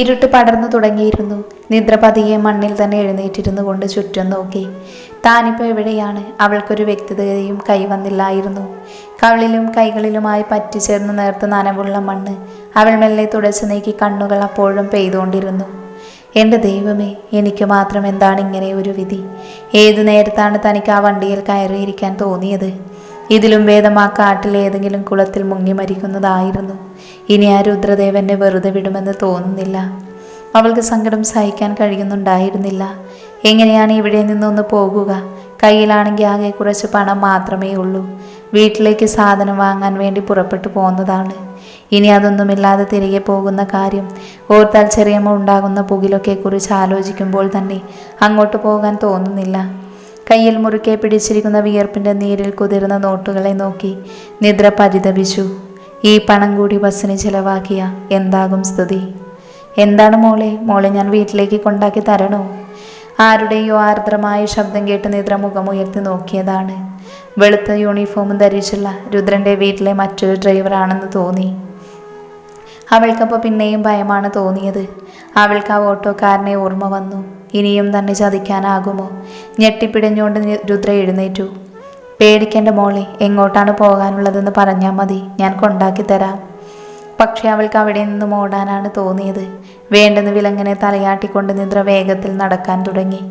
ഇരുട്ട് പടർന്നു തുടങ്ങിയിരുന്നു. നിദ്ര പതിയെ മണ്ണിൽ തന്നെ എഴുന്നേറ്റിരുന്നു കൊണ്ട് ചുറ്റും നോക്കി. താനിപ്പോൾ എവിടെയാണ്? അവൾക്കൊരു വ്യക്തതയും കൈവന്നില്ലായിരുന്നു. കവിളിലും കൈകളിലുമായി പറ്റിച്ചേർന്ന് നേർത്ത് നനവുള്ള മണ്ണ് അവൾ മെല്ലെ തുടച്ചു നീക്കി കണ്ണുകൾ അപ്പോഴും പെയ്തുകൊണ്ടിരുന്നു. എന്റെ ദൈവമേ എനിക്ക് മാത്രം എന്താണ് ഇങ്ങനെ ഒരു വിധി? ഏതു നേരത്താണ് തനിക്ക് ആ വണ്ടിയിൽ കയറിയിരിക്കാൻ തോന്നിയത്? ഇതിലും ആ കാട്ടിൽ ഏതെങ്കിലും കുളത്തിൽ മുങ്ങി മരിക്കുന്നതായിരുന്നു. ഇനി ആ രുദ്രദേവനെ വെറുതെ വിടുമെന്ന് തോന്നുന്നില്ല. അവൾക്ക് സങ്കടം സഹിക്കാൻ കഴിയുന്നുണ്ടായിരുന്നില്ല. എങ്ങനെയാണ് ഇവിടെ നിന്നൊന്ന് പോകുക? കയ്യിലാണെങ്കിൽ ആകെ കുറച്ച് പണം മാത്രമേ ഉള്ളൂ. വീട്ടിലേക്ക് സാധനം വാങ്ങാൻ വേണ്ടി പുറപ്പെട്ടു പോകുന്നതാണ് ഇനി അതൊന്നുമില്ലാതെ തിരികെ പോകുന്ന കാര്യം ഓർത്താൽ ചെറിയമ്മ ഉണ്ടാകുന്ന പുകിലൊക്കെ കുറിച്ച് ആലോചിക്കുമ്പോൾ തന്നെ അങ്ങോട്ട് പോകാൻ തോന്നുന്നില്ല. കയ്യിൽ മുറുക്കെ പിടിച്ചിരിക്കുന്ന വിയർപ്പിന്റെ നീരിൽ കുതിർന്ന നോട്ടുകളെ നോക്കി നിദ്ര പരിതപിച്ചു. ഈ പണം കൂടി ബസ്സിന് ചിലവാക്കിയ എന്താകും സ്തുതി? എന്താണ് മോളെ? മോളെ ഞാൻ വീട്ടിലേക്ക് കൊണ്ടാക്കി തരണോ? ആരുടെയോ ആർദ്രമായ ശബ്ദം കേട്ട് നിദ്ര മുഖമുയർത്തി നോക്കിയതാണ്. വെളുത്ത യൂണിഫോമും ധരിച്ചുള്ള രുദ്രന്റെ വീട്ടിലെ മറ്റൊരു ഡ്രൈവറാണെന്ന് തോന്നി. അവൾക്കപ്പോൾ പിന്നെയും ഭയമാണ് തോന്നിയത്. അവൾക്ക് ആ ഓട്ടോക്കാരനെ ഓർമ്മ വന്നു. ഇനിയും തന്നെ ചതിക്കാനാകുമോ? ഞെട്ടിപ്പിടഞ്ഞുകൊണ്ട് രുദ്ര എഴുന്നേറ്റു. പേടിക്കേണ്ട മോളെ എങ്ങോട്ടാണ് പോകാനുള്ളതെന്ന് പറഞ്ഞാൽ മതി ഞാൻ കൊണ്ടാക്കി തരാം. പക്ഷെ അവൾക്ക് അവിടെ നിന്നും ഓടാനാണ് തോന്നിയത്. വേണ്ടെന്ന് വിലങ്ങനെ തലയാട്ടിക്കൊണ്ട് നിദ്ര വേഗത്തിൽ നടക്കാൻ തുടങ്ങി.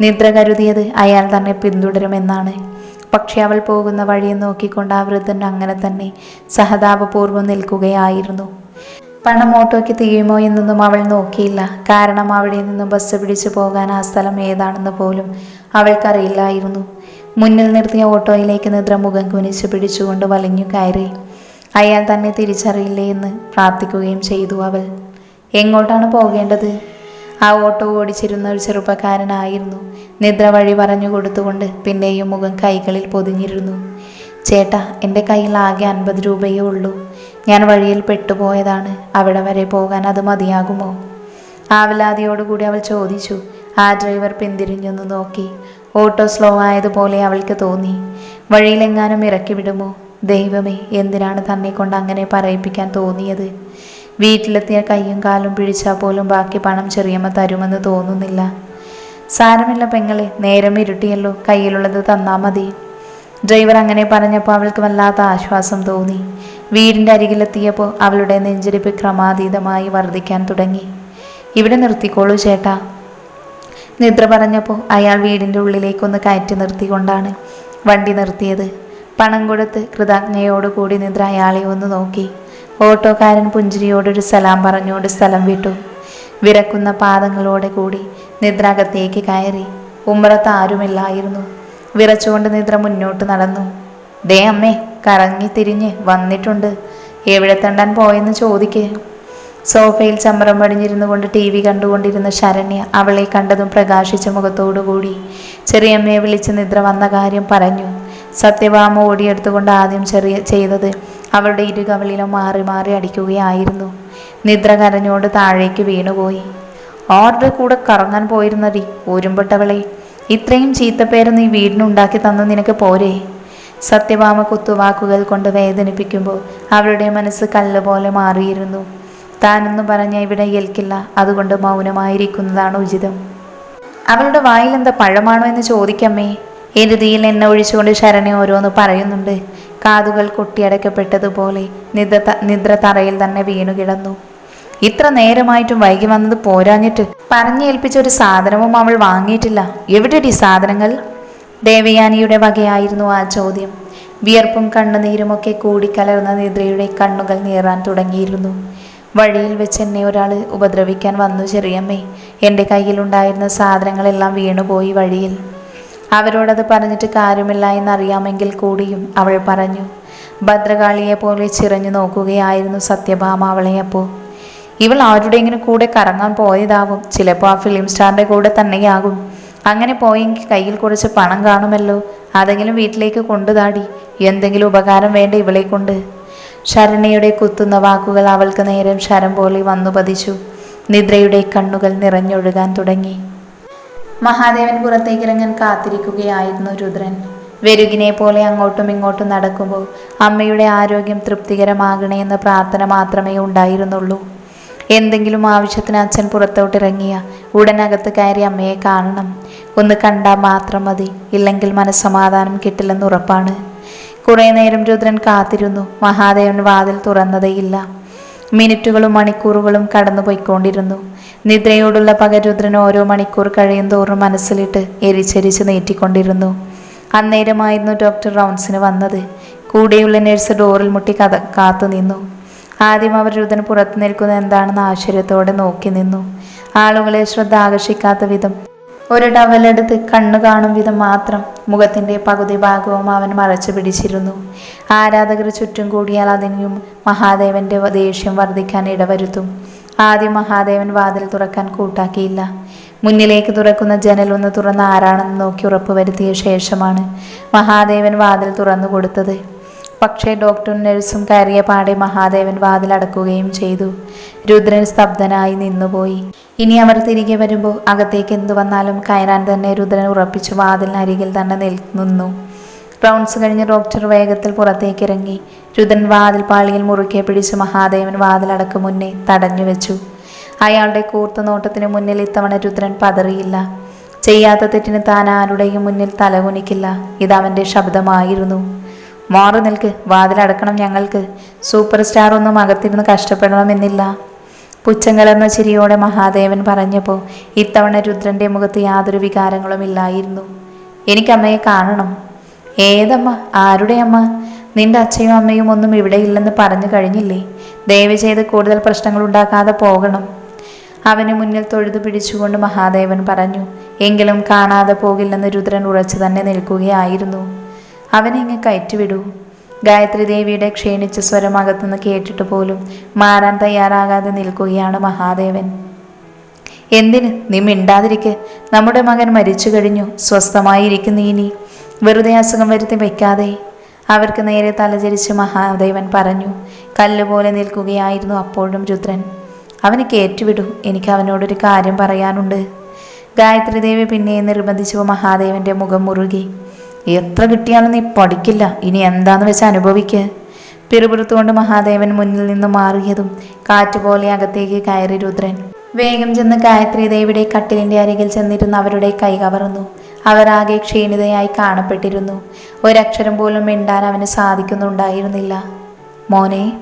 നിദ്ര കരുതിയത് അയാൾ തന്നെ പിന്തുടരുമെന്നാണ്. പക്ഷെ അവൾ പോകുന്ന വഴിയെ നോക്കിക്കൊണ്ട് ആ വൃദ്ധൻ അങ്ങനെ തന്നെ സഹതാപപൂർവം നിൽക്കുകയായിരുന്നു. പണം ഓട്ടോയ്ക്ക് തീയുമോ എന്നൊന്നും അവൾ നോക്കിയില്ല. കാരണം അവിടെ നിന്നും ബസ് പിടിച്ചു പോകാൻ ആ സ്ഥലം ഏതാണെന്ന് പോലും അവൾക്കറിയില്ലായിരുന്നു. മുന്നിൽ നിർത്തിയ ഓട്ടോയിലേക്ക് നിദ്ര മുഖം കുനിച്ച് പിടിച്ചുകൊണ്ട് വലഞ്ഞു കയറി. അയാൾ തന്നെ തിരിച്ചറിയില്ലേ എന്ന് പ്രാർത്ഥിക്കുകയും ചെയ്തു അവൾ. എങ്ങോട്ടാണ് പോകേണ്ടത്? ആ ഓട്ടോ ഓടിച്ചിരുന്ന ഒരു ചെറുപ്പക്കാരനായിരുന്നു. നിദ്ര വഴി പറഞ്ഞു കൊടുത്തുകൊണ്ട് പിന്നെയും മുഖം കൈകളിൽ പൊതിഞ്ഞിരുന്നു. ചേട്ടാ എന്റെ കയ്യിൽ ആകെ അൻപത് രൂപയേ ഉള്ളൂ. ഞാൻ വഴിയിൽ പെട്ടുപോയതാണ്. അവിടെ വരെ പോകാൻ അത് മതിയാകുമോ? ആവലാതിയോടുകൂടി അവൾ ചോദിച്ചു. ആ ഡ്രൈവർ പിന്തിരിഞ്ഞൊന്ന് നോക്കി. ഓട്ടോ സ്ലോ ആയതുപോലെ അവൾക്ക് തോന്നി. വഴിയിലെങ്ങാനും ഇറക്കി വിടുമോ? ദൈവമേ എന്തിനാണ് തന്നെ കൊണ്ട് അങ്ങനെ പറയിപ്പിക്കാൻ തോന്നിയത്? വീട്ടിലെത്തിയ കയ്യും കാലും പിടിച്ചാൽ പോലും ബാക്കി പണം ചെറിയമ്മ തരുമെന്ന് തോന്നുന്നില്ല. സാരമില്ല പെങ്ങളെ നേരം ഇരുട്ടിയല്ലോ കയ്യിലുള്ളത് തന്നാൽ മതി. ഡ്രൈവർ അങ്ങനെ പറഞ്ഞപ്പോൾ അവൾക്ക് വല്ലാത്ത ആശ്വാസം തോന്നി. വീടിന്റെ അരികിലെത്തിയപ്പോൾ അവളുടെ നെഞ്ചിരിപ്പ് ക്രമാതീതമായി വർദ്ധിക്കാൻ തുടങ്ങി. ഇവിടെ നിർത്തിക്കോളൂ ചേട്ടാ. നിദ്ര പറഞ്ഞപ്പോൾ അയാൾ വീടിന്റെ ഉള്ളിലേക്കൊന്ന് കയറ്റി നിർത്തിക്കൊണ്ടാണ് വണ്ടി നിർത്തിയത്. പണം കൊടുത്ത് കൃതജ്ഞയോടുകൂടി നിദ്ര അയാളെ ഒന്ന് നോക്കി. ഓട്ടോക്കാരൻ പുഞ്ചിരിയോടൊരു സലാം പറഞ്ഞുകൊണ്ട് സ്ഥലം വിട്ടു. വിറക്കുന്ന പാദങ്ങളോടെ കൂടി നിദ്ര അകത്തേക്ക് കയറി. ഉമ്മറത്ത് ആരുമില്ലായിരുന്നു. വിറച്ചുകൊണ്ട് നിദ്ര മുന്നോട്ട് നടന്നു. ദേ അമ്മേ കറങ്ങി തിരിഞ്ഞ് വന്നിട്ടുണ്ട്. എവിടെ തണ്ടാൻ പോയെന്ന് ചോദിക്കേ. സോഫയിൽ ചമ്മറം പടിഞ്ഞിരുന്നു കൊണ്ട് ടി വി കണ്ടുകൊണ്ടിരുന്ന ശരണ്യ അവളെ കണ്ടതും പ്രകാശിച്ച മുഖത്തോടുകൂടി. ചെറിയമ്മയെ വിളിച്ച് നിദ്ര വന്ന കാര്യം പറഞ്ഞു. സത്യഭാമ ഓടിയെടുത്തുകൊണ്ട് ആദ്യം ചെറിയ ചെയ്തത് അവളുടെ ഇരുകവളിലും മാറി മാറി അടിക്കുകയായിരുന്നു. നിദ്ര കരഞ്ഞോട് താഴേക്ക് വീണുപോയി. ഓർഡർ കൂടെ കറങ്ങാൻ പോയിരുന്നടി? ഊരുമ്പെട്ടവളെ ഇത്രയും ചീത്തപ്പേര് ഈ വീടിനുണ്ടാക്കി തന്നു നിനക്ക് പോരേ? സത്യഭാമ കുത്തുവാക്കുകൾ കൊണ്ട് വേദനിപ്പിക്കുമ്പോൾ അവരുടെ മനസ്സ് കല്ലുപോലെ മാറിയിരുന്നു. താനൊന്നും പറഞ്ഞ ഇവിടെ ഏൽക്കില്ല അതുകൊണ്ട് മൗനമായിരിക്കുന്നതാണ് ഉചിതം. അവളുടെ വായിൽ എന്താ പഴമാണോ എന്ന് ചോദിക്കമ്മേ. എരുതിയിൽ എന്നെ ഒഴിച്ചുകൊണ്ട് ശരണി ഓരോന്ന് പറയുന്നുണ്ട്. കാതുകൾ കൊട്ടിയടക്കപ്പെട്ടതുപോലെ നിദ്ര നിദ്ര തറയിൽ തന്നെ വീണു കിടന്നു. ഇത്ര നേരമായിട്ടും വൈകി വന്നത് പോരാഞ്ഞിട്ട് പറഞ്ഞേൽപ്പിച്ച ഒരു സാധനവും അവൾ വാങ്ങിയിട്ടില്ല. എവിടെടി സാധനങ്ങൾ? ദേവയാനിയുടെ വകയായിരുന്നു ആ ചോദ്യം. വിയർപ്പും കണ്ണുനീരുമൊക്കെ കൂടിക്കലർന്ന നിദ്രയുടെ കണ്ണുകൾ നീറാൻ തുടങ്ങിയിരുന്നു. വഴിയിൽ വെച്ച് എന്നെ ഒരാൾ ഉപദ്രവിക്കാൻ വന്നു ചെറിയമ്മേ എന്റെ കയ്യിലുണ്ടായിരുന്ന സാധനങ്ങളെല്ലാം വീണുപോയി വഴിയിൽ. അവരോടത് പറഞ്ഞിട്ട് കാര്യമില്ല എന്നറിയാമെങ്കിൽ കൂടിയും അവൾ പറഞ്ഞു. ഭദ്രകാളിയെ പോലെ ചിറഞ്ഞു നോക്കുകയായിരുന്നു സത്യഭാമ അവളെ അപ്പോൾ. ഇവൾ ആരുടെയെങ്കിലും കൂടെ കറങ്ങാൻ പോയതാവും. ചിലപ്പോൾ ആ ഫിലിം സ്റ്റാറിന്റെ കൂടെ തന്നെയാകും. അങ്ങനെ പോയെങ്കിൽ കയ്യിൽ കുറച്ച് പണം കാണുമല്ലോ. അതെങ്കിലും വീട്ടിലേക്ക് കൊണ്ടുതാടി. എന്തെങ്കിലും ഉപകാരം വേണ്ട ഇവളെ കൊണ്ട്? ശരണയുടെ കുത്തുന്ന വാക്കുകൾ അവൾക്ക് നേരം ശരം പോലെ വന്നു പതിച്ചു. നിദ്രയുടെ കണ്ണുകൾ നിറഞ്ഞൊഴുകാൻ തുടങ്ങി. മഹാദേവൻ പുറത്തേക്ക് ഇറങ്ങാൻ കാത്തിരിക്കുകയായിരുന്നു രുദ്രൻ. വെരുകിനെ പോലെ അങ്ങോട്ടും ഇങ്ങോട്ടും നടക്കുമ്പോൾ അമ്മയുടെ ആരോഗ്യം തൃപ്തികരമാകണേ എന്ന പ്രാർത്ഥന മാത്രമേ ഉണ്ടായിരുന്നുള്ളൂ. എന്തെങ്കിലും ആവശ്യത്തിന് അച്ഛൻ പുറത്തോട്ടിറങ്ങിയ ഉടനകത്ത് കയറി അമ്മയെ കാണണം. ഒന്ന് കണ്ടാൽ മാത്രം മതി. ഇല്ലെങ്കിൽ മനസ്സമാധാനം കിട്ടില്ലെന്ന് ഉറപ്പാണ്. കുറേ നേരം രുദ്രൻ കാത്തിരുന്നു. മഹാദേവൻ വാതിൽ തുറന്നതേയില്ല മിനിറ്റുകളും മണിക്കൂറുകളും കടന്നുപോയിക്കൊണ്ടിരുന്നു. നിദ്രയോടുള്ള പക രുദ്രൻ ഓരോ മണിക്കൂർ കഴിയും തോറും മനസ്സിലിട്ട് എരിച്ചെരിച്ച് നീട്ടിക്കൊണ്ടിരുന്നു അന്നേരമായിരുന്നു ഡോക്ടർ റൗൺസിന് വന്നത്. കൂടെയുള്ള നഴ്സ് ഡോറിൽ മുട്ടി കഥ കാത്തു നിന്നു. ആദ്യം അവർ രുതൻ പുറത്തു നിൽക്കുന്നത് എന്താണെന്ന് ആശ്ചര്യത്തോടെ നോക്കി നിന്നു. ആളുകളെ ശ്രദ്ധ ആകർഷിക്കാത്ത വിധം. ഒരു ടവലെടുത്ത് കണ്ണു കാണും വിധം മാത്രം മുഖത്തിന്റെ പകുതി ഭാഗവും അവൻ മറച്ചു പിടിച്ചിരുന്നു. ആരാധകർ ചുറ്റും കൂടിയാൽ അതിനും മഹാദേവന്റെ ദേഷ്യം വർദ്ധിക്കാൻ ഇടവരുത്തും. ആദ്യം മഹാദേവൻ വാതിൽ തുറക്കാൻ കൂട്ടാക്കിയില്ല. മുന്നിലേക്ക് തുറക്കുന്ന ജനൽ ഒന്ന് തുറന്ന് ആരാണെന്ന് നോക്കി ഉറപ്പുവരുത്തിയ ശേഷമാണ് മഹാദേവൻ വാതിൽ തുറന്നു കൊടുത്തത്. പക്ഷേ ഡോക്ടറും നഴ്സും കയറിയ പാടെ മഹാദേവൻ വാതിലടക്കുകയും ചെയ്തു. രുദ്രൻ സ്തബ്ധനായി നിന്നുപോയി. ഇനി അവർ തിരികെ വരുമ്പോൾ അകത്തേക്ക് എന്തു വന്നാലും കയറാൻ തന്നെ രുദ്രൻ ഉറപ്പിച്ചു വാതിലിനരികിൽ തന്നെ നിൽക്കുന്നു റൗണ്ട്സ് കഴിഞ്ഞ് ഡോക്ടർ വേഗത്തിൽ പുറത്തേക്ക് ഇറങ്ങി രുദ്രൻ വാതിൽ പാളിയിൽ മുറുക്കെ പിടിച്ച് മഹാദേവൻ വാതിലടക്ക് മുന്നേ തടഞ്ഞു വെച്ചു. അയാളുടെ കൂർത്ത നോട്ടത്തിന് മുന്നിൽ ഇത്തവണ രുദ്രൻ പതറിയില്ല. ചെയ്യാത്ത തെറ്റിന് താൻ ആരുടെയും മുന്നിൽ തലകുനിക്കില്ല. ഇതവന്റെ ശബ്ദമായിരുന്നു. മാറി നിൽക്ക്. വാതിലടക്കണം ഞങ്ങൾക്ക്. സൂപ്പർ സ്റ്റാർ ഒന്നും അകത്തിരുന്ന് കഷ്ടപ്പെടണമെന്നില്ല. പുച്ഛം കലർന്ന ചിരിയോടെ മഹാദേവൻ പറഞ്ഞപ്പോൾ ഇത്തവണ രുദ്രന്റെ മുഖത്ത് യാതൊരു വികാരങ്ങളും ഇല്ലായിരുന്നു. എനിക്കമ്മയെ കാണണം. ഏതമ്മ? ആരുടെ അമ്മ? നിന്റെ അച്ഛയും അമ്മയും ഒന്നും ഇവിടെ ഇല്ലെന്ന് പറഞ്ഞു കഴിഞ്ഞില്ലേ? ദയവ് ചെയ്ത് കൂടുതൽ പ്രശ്നങ്ങൾ ഉണ്ടാക്കാതെ പോകണം. അവന് മുന്നിൽ തൊഴുതു പിടിച്ചുകൊണ്ട് മഹാദേവൻ പറഞ്ഞു എങ്കിലും കാണാതെ പോകില്ലെന്ന് രുദ്രൻ ഉറച്ചു തന്നെ നിൽക്കുകയായിരുന്നു. അവനെ ഇങ്ങ് കയറ്റിവിടൂ. ഗായത്രി ദേവിയുടെ ക്ഷീണിച്ച സ്വരം അകത്തുനിന്ന് കേട്ടിട്ട് പോലും മാറാൻ തയ്യാറാകാതെ നിൽക്കുകയാണ് മഹാദേവൻ. എന്തിന്? നീ മിണ്ടാതിരിക്കെ. നമ്മുടെ മകൻ മരിച്ചു കഴിഞ്ഞു. സ്വസ്ഥമായിരിക്കും നീ ഇനി. വെറുതെ അസുഖം വരുത്തി വയ്ക്കാതെ. അവർക്ക് നേരെ തലചരിച്ച് മഹാദേവൻ പറഞ്ഞു കല്ലുപോലെ നിൽക്കുകയായിരുന്നു അപ്പോഴും രുദ്രൻ. അവന് കേറ്റുവിടൂ. എനിക്ക് അവനോടൊരു കാര്യം പറയാനുണ്ട്. ഗായത്രി ദേവി പിന്നെ നിർബന്ധിച്ചു മഹാദേവന്റെ മുഖം മുറുകി. എത്ര കിട്ടിയാലും നീ പഠിക്കില്ല. ഇനി എന്താന്ന് വെച്ച് അനുഭവിക്ക്. പിറുപിറുത്തുകൊണ്ട് മഹാദേവൻ മുന്നിൽ നിന്ന് മാറിയതും കാറ്റുപോലെ അകത്തേക്ക് കയറി രുദ്രൻ. വേഗം ചെന്ന് ഗായത്രി ദേവിയുടെ കട്ടിലിന്റെ അരികിൽ ചെന്നിരുന്ന് അവരുടെ കൈ കവർന്നു. അവരാകെ ക്ഷീണിതയായി കാണപ്പെട്ടിരുന്നു. ഒരക്ഷരം പോലും മിണ്ടാൻ അവന് സാധിക്കുന്നുണ്ടായിരുന്നില്ല. മോനെ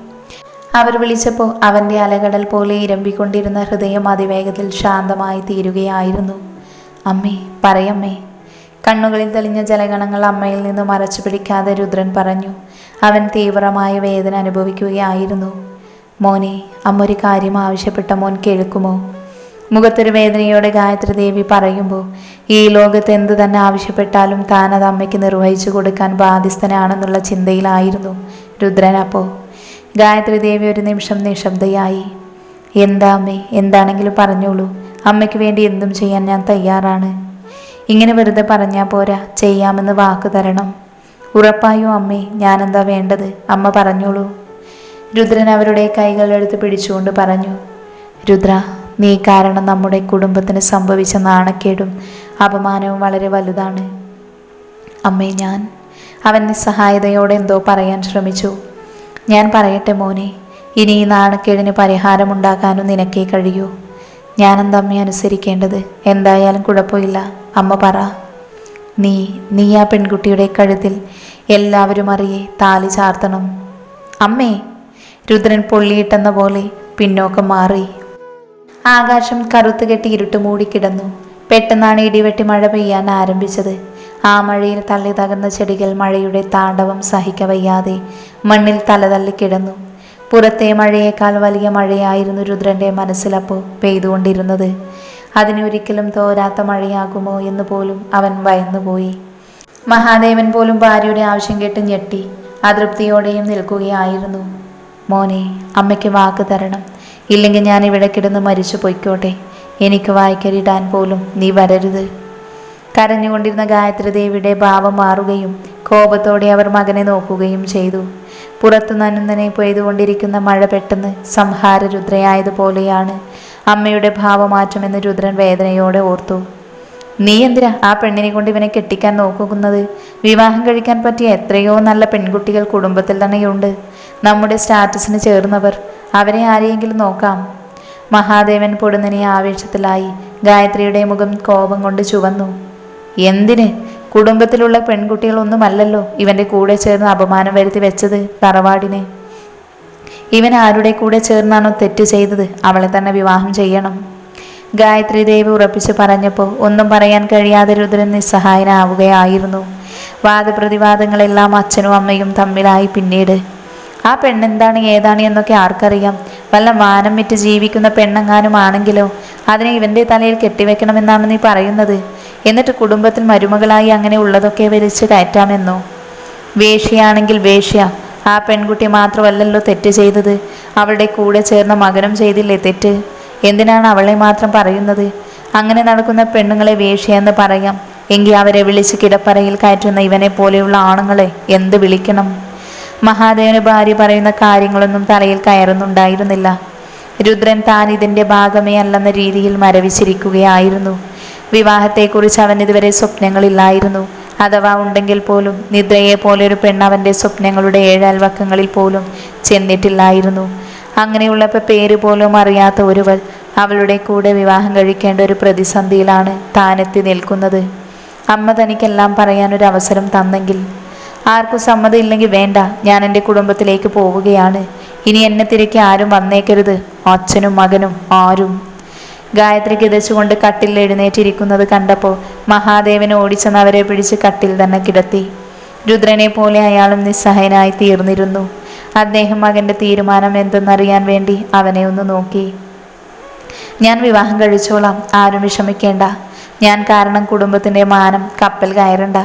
അവർ വിളിച്ചപ്പോൾ അവന്റെ അലകടൽ പോലെ ഇരമ്പിക്കൊണ്ടിരുന്ന ഹൃദയം അതിവേഗത്തിൽ ശാന്തമായി തീരുകയായിരുന്നു. അമ്മേ പറയമ്മേ. കണ്ണുകളിൽ തെളിഞ്ഞ ജലഗണങ്ങൾ അമ്മയിൽ നിന്ന് മറച്ചു പിടിക്കാതെ രുദ്രൻ പറഞ്ഞു അവൻ തീവ്രമായ വേദന അനുഭവിക്കുകയായിരുന്നു. മോനെ അമ്മ ഒരു കാര്യം ആവശ്യപ്പെട്ട മോൻ കേൾക്കുമോ? മുഖത്തൊരു വേദനയോടെ ഗായത്രി ദേവി പറയുമ്പോൾ ഈ ലോകത്ത് എന്ത് തന്നെ ആവശ്യപ്പെട്ടാലും താൻ അത് അമ്മയ്ക്ക് നിർവഹിച്ചു കൊടുക്കാൻ ബാധ്യസ്ഥനാണെന്നുള്ള ചിന്തയിലായിരുന്നു രുദ്രൻ അപ്പോൾ ഗായത്രി ദേവി ഒരു നിമിഷം നിശബ്ദയായി എന്താ അമ്മേ എന്താണെങ്കിലും പറഞ്ഞോളൂ. അമ്മയ്ക്ക് വേണ്ടി എന്തും ചെയ്യാൻ ഞാൻ തയ്യാറാണ്. ഇങ്ങനെ വെറുതെ പറഞ്ഞാൽ പോരാ ചെയ്യാമെന്ന് വാക്ക് തരണം. ഉറപ്പായോ അമ്മേ ഞാനെന്താ വേണ്ടത്? അമ്മ പറഞ്ഞോളൂ. രുദ്രൻ അവരുടെ കൈകൾ എടുത്ത് പിടിച്ചുകൊണ്ട് പറഞ്ഞു രുദ്ര നീ കാരണം നമ്മുടെ കുടുംബത്തിന് സംഭവിച്ച നാണക്കേടും അപമാനവും വളരെ വലുതാണ്. അമ്മേ ഞാൻ അവൻ നിസ്സഹായതയോടെ എന്തോ പറയാൻ ശ്രമിച്ചു. ഞാൻ പറയട്ടെ മോനെ ഇനി ഈ നാണക്കേടിന് പരിഹാരമുണ്ടാക്കാനും നിനക്കേ കഴിയൂ. ഞാനെന്താ അമ്മയെ അനുസരിക്കേണ്ടത്? എന്തായാലും കുഴപ്പമില്ല. അമ്മ പറ. നീ നീ ആ പെൺകുട്ടിയുടെ കഴുത്തിൽ എല്ലാവരും അറിയെ താലി ചാർത്തണം. അമ്മേ രുദ്രൻ പൊള്ളിയിട്ടെന്ന പോലെ പിന്നോക്കം മാറി. ആകാശം കറുത്ത് കെട്ടി ഇരുട്ട് മൂടിക്കിടന്നു പെട്ടെന്നാണ് ഇടിവെട്ടി മഴ പെയ്യാൻ ആരംഭിച്ചത്. ആ മഴയിൽ തള്ളി തകർന്ന ചെടികൾ മഴയുടെ താണ്ഡവം സഹിക്കവയ്യാതെ മണ്ണിൽ തലതള്ളി കിടന്നു. പുറത്തെ മഴയേക്കാൾ വലിയ മഴയായിരുന്നു രുദ്രന്റെ മനസ്സിലപ്പോൾ പെയ്തുകൊണ്ടിരുന്നത്. അതിനൊരിക്കലും തോരാത്ത മഴയാകുമോ എന്ന് പോലും അവൻ ഭയന്നുപോയി. മഹാദേവൻ പോലും ഭാര്യയുടെ ആവശ്യം കേട്ട് ഞെട്ടി അതൃപ്തിയോടെയും നിൽക്കുകയായിരുന്നു. മോനെ അമ്മയ്ക്ക് വാക്ക് തരണം. ഇല്ലെങ്കിൽ ഞാൻ ഇവിടെ കിടന്ന് മരിച്ചു പൊയ്ക്കോട്ടെ. എനിക്ക് വായിക്കരിടാൻ പോലും നീ വരരുത്. കരഞ്ഞുകൊണ്ടിരുന്ന ഗായത്രി ദേവിയുടെ ഭാവം മാറുകയും കോപത്തോടെ അവർ മകനെ നോക്കുകയും ചെയ്തു. പുറത്തു നനന്ദനെ പെയ്തുകൊണ്ടിരിക്കുന്ന മഴ പെട്ടെന്ന് സംഹാര അമ്മയുടെ ഭാവമാറ്റമെന്ന് രുദ്രൻ വേദനയോടെ ഓർത്തു. നീ എന്തിനാ ആ പെണ്ണിനെ കൊണ്ട് ഇവനെ കെട്ടിക്കാൻ നോക്കുന്നത്? വിവാഹം കഴിക്കാൻ പറ്റിയ എത്രയോ നല്ല പെൺകുട്ടികൾ കുടുംബത്തിൽ തന്നെയുണ്ട്. നമ്മുടെ സ്റ്റാറ്റസിന് ചേർന്നവർ. അവരെ ആരെയെങ്കിലും നോക്കാം. മഹാദേവൻ പൊടുന്നനെ ആവേശത്തിലായി ഗായത്രിയുടെ മുഖം കോപം കൊണ്ട് ചുവന്നു. എന്തിന്? കുടുംബത്തിലുള്ള പെൺകുട്ടികളൊന്നുമല്ലല്ലോ ഇവന്റെ കൂടെ ചേർന്ന് അപമാനം വരുത്തി വെച്ചത് തറവാടിന്. ഇവൻ ആരുടെ കൂടെ ചേർന്നാണോ തെറ്റ് ചെയ്തത്? അവളെ തന്നെ വിവാഹം ചെയ്യണം. ഗായത്രി ദേവി ഉറപ്പിച്ച് പറഞ്ഞപ്പോൾ ഒന്നും പറയാൻ കഴിയാതെ രുദ്രൻ നിസ്സഹായനാവുകയായിരുന്നു. വാദപ്രതിവാദങ്ങളെല്ലാം അച്ഛനും അമ്മയും തമ്മിലായി പിന്നീട്. ആ പെണ്ണെന്താണ് ഏതാണ് എന്നൊക്കെ ആർക്കറിയാം. വല്ല മാനം വിറ്റ് ജീവിക്കുന്ന പെണ്ണെങ്ങാനും ആണെങ്കിലോ അതിനെ ഇവന്റെ തലയിൽ കെട്ടിവെക്കണമെന്നാണ് നീ പറയുന്നത്. എന്നിട്ട് കുടുംബത്തിൽ മരുമകളായി അങ്ങനെ ഉള്ളതൊക്കെ വലിച്ചു കയറ്റാമെന്നോ? വേശ്യയാണെങ്കിൽ വേശ്യ ആ പെൺകുട്ടി മാത്രമല്ലല്ലോ തെറ്റ് ചെയ്തത്. അവളുടെ കൂടെ ചേർന്ന മകനും ചെയ്തില്ലേ തെറ്റ്? എന്തിനാണ് അവളെ മാത്രം പറയുന്നത്? അങ്ങനെ നടക്കുന്ന പെണ്ണുങ്ങളെ വേശ്യയെന്ന് പറയാം. എങ്കിൽ അവരെ വിളിച്ച് കിടപ്പറയിൽ കയറ്റുന്ന ഇവനെ പോലെയുള്ള ആണുങ്ങളെ എന്ത് വിളിക്കണം? മഹാദേവന് ഭാര്യ പറയുന്ന കാര്യങ്ങളൊന്നും തലയിൽ കയറുന്നുണ്ടായിരുന്നില്ല. രുദ്രൻ താൻ ഇതിന്റെ ഭാഗമേ അല്ലെന്ന രീതിയിൽ മരവിച്ചിരിക്കുകയായിരുന്നു. വിവാഹത്തെക്കുറിച്ച് അവൻ ഇതുവരെ സ്വപ്നങ്ങളില്ലായിരുന്നു. അഥവാ ഉണ്ടെങ്കിൽ പോലും നിദ്രയെ പോലൊരു പെണ്ണ് അവന്റെ സ്വപ്നങ്ങളുടെ ഏഴാൽവക്കങ്ങളിൽ പോലും ചെന്നിട്ടില്ലായിരുന്നു. അങ്ങനെയുള്ളപ്പോൾ പേര് പോലും അറിയാത്ത ഒരുവൾ അവളുടെ കൂടെ വിവാഹം കഴിക്കേണ്ട ഒരു പ്രതിസന്ധിയിലാണ് താനെത്തി നിൽക്കുന്നത്. അമ്മ തനിക്കെല്ലാം പറയാനൊരു അവസരം തന്നെങ്കിൽ. ആർക്കും സമ്മതമില്ലെങ്കിൽ വേണ്ട ഞാൻ എന്റെ കുടുംബത്തിലേക്ക് പോവുകയാണ്. ഇനി എന്നെ തിരക്കി ആരും വന്നേക്കരുത്. അച്ഛനും മകനും ആരും ഗായത്രി കിതച്ചുകൊണ്ട് കട്ടിൽ എഴുന്നേറ്റിരിക്കുന്നത് കണ്ടപ്പോൾ മഹാദേവൻ ഓടിച്ചെന്ന് അവരെ പിടിച്ച് കട്ടിൽ തന്നെ കിടത്തി. രുദ്രനെ പോലെ അയാളും നിസ്സഹായനായി തീർന്നിരുന്നു. അദ്ദേഹം മകന്റെ തീരുമാനം എന്തെന്നറിയാൻ വേണ്ടി അവനെ ഒന്ന് നോക്കി. ഞാൻ വിവാഹം കഴിച്ചോളാം ആരും വിഷമിക്കേണ്ട. ഞാൻ കാരണം കുടുംബത്തിന്റെ മാനം കപ്പൽ കയറണ്ട.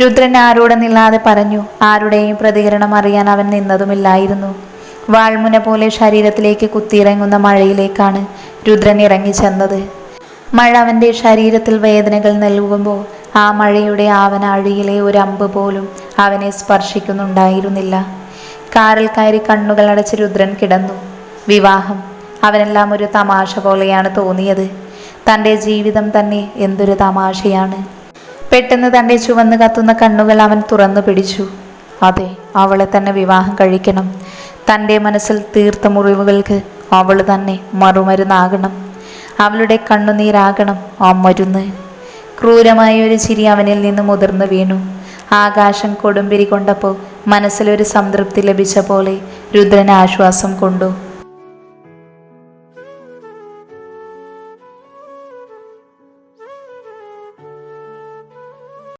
രുദ്രൻ ആരോടെന്നില്ലാതെ പറഞ്ഞു ആരുടെയും പ്രതികരണം അറിയാൻ അവൻ നിന്നതുമില്ലായിരുന്നു. വാൾമുന പോലെ ശരീരത്തിലേക്ക് കുത്തിയിറങ്ങുന്ന മഴയിലേക്കാണ് രുദ്രൻ ഇറങ്ങിച്ചെന്നത് മഴ അവന്റെ ശരീരത്തിൽ വേദനകൾ നൽകുമ്പോൾ ആ മഴയുടെ ആവനാഴിയിലെ ഒരു അമ്പ് പോലും അവനെ സ്പർശിക്കുന്നുണ്ടായിരുന്നില്ല. കാറിൽ കയറി കണ്ണുകൾ അടച്ച് രുദ്രൻ കിടന്നു. വിവാഹം അവനെല്ലാം ഒരു തമാശ പോലെയാണ് തോന്നിയത്. തന്റെ ജീവിതം തന്നെ എന്തൊരു തമാശയാണ്. പെട്ടെന്ന് തന്റെ ചുവന്ന് കത്തുന്ന കണ്ണുകൾ അവൻ തുറന്നു പിടിച്ചു. അതെ അവളെ തന്നെ വിവാഹം കഴിക്കണം. തന്റെ മനസ്സിൽ തീർത്ത മുറിവുകൾക്ക് അവൾ തന്നെ മറുമരുന്നാകണം. അവളുടെ കണ്ണുനീരാകണം ആ മരുന്ന്. ക്രൂരമായ ഒരു ചിരി അവനിൽ നിന്ന് മുതിർന്നു വീണു. ആകാശം കൊടുമ്പിരി കൊണ്ടപ്പോൾ മനസ്സിലൊരു സംതൃപ്തി ലഭിച്ച പോലെ രുദ്രൻ ആശ്വാസം കൊണ്ടു.